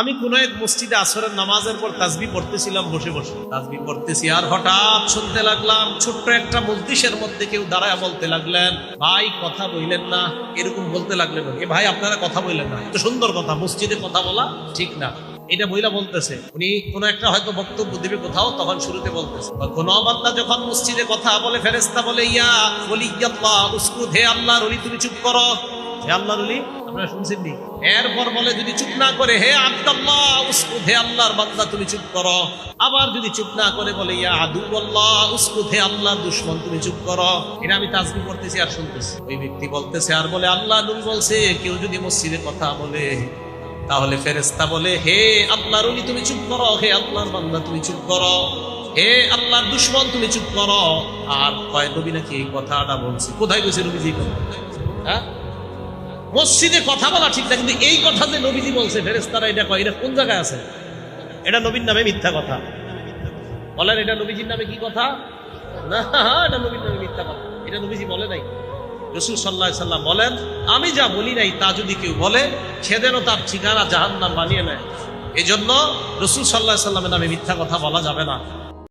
আমি কোন এক মসজিদে আসরের নামাজের পর তাজবি পড়তেছিলাম, বসে বসে। তাজবি পড়তেছি আর হঠাৎ শুনতে লাগলাম, ছোট্ট একটা মসজিদের মধ্যে কেউ দাঁড়ায় বলতে লাগলেন, ভাই, কথা বললেন না। এরকম বলতে লাগলেন এ ভাই, আপনারা কথা বললেন না। তো সুন্দর কথা, মসজিদে কথা বলা ঠিক না। এটা মহিলা বলতেছে। উনি কোন একটা হয়তো বক্তব্য দিবে কোথাও, তখন শুরুতে বলতেছে। কোন বান্দা যখন মসজিদে কথা বলে ফেরেস্তা বলে, ইয়া বলি ইয়াল্লাহ উসকুদ, হে আল্লাহর ওলি তুমি চুপ করো। হে আল্লাহর ওলি আপনারা শুনছেন নি? এরপর বলে যদি চুপ না করে, হে আব্দুল্লাহ, উসকুদ, হে আল্লাহর বান্দা, তুমি চুপ করো। আবার যদি চুপ না করে বলে, ইয়া আদুল্লাহ উসকুদ, হে আল্লাহর দুশ্মন, তুমি চুপ করো। এটা আমি তাজবি করতেছি আর শুনতেছি। ওই ব্যক্তি বলতেছে, আর বলে, আল্লাহ নবী বলছে, কেউ যদি মসজিদে কথা বলে, তাহলে ফেরেস্তা বলে, হে আল্লাহর ওলি তুমি চুপ করো। হে আল্লাহর বান্দা, তুমি চুপ করো। হে আল্লাহর দুশ্মন, তুমি চুপ করো। আর কয়, নবী নাকি এই কথাটা বলছি? কোথায় গেছে নবীজি? হ্যাঁ? মসজিদে কথা বলা ঠিক না, কিন্তু এই কথা যে নবীজি বলছে ফেরেস্তারা এটা কয়, এটা কোন জায়গায় আছে? এটা নবীর নামে মিথ্যা কথা। বলেন, এটা নবীজির নামে কি কথা? না, এটা নবীর নামে মিথ্যা কথা। এটা নবীজি বলে নাই। রসুল সাল্লাহ সাল্লাম বলেন, আমি যা বলি নাই তা যদি কেউ বলে, সে যেন তার ঠিকানা জাহান্নাম বানিয়ে নেয়। এই জন্য রসুল সাল্লাহ সাল্লামের নামে মিথ্যা কথা বলা যাবে না।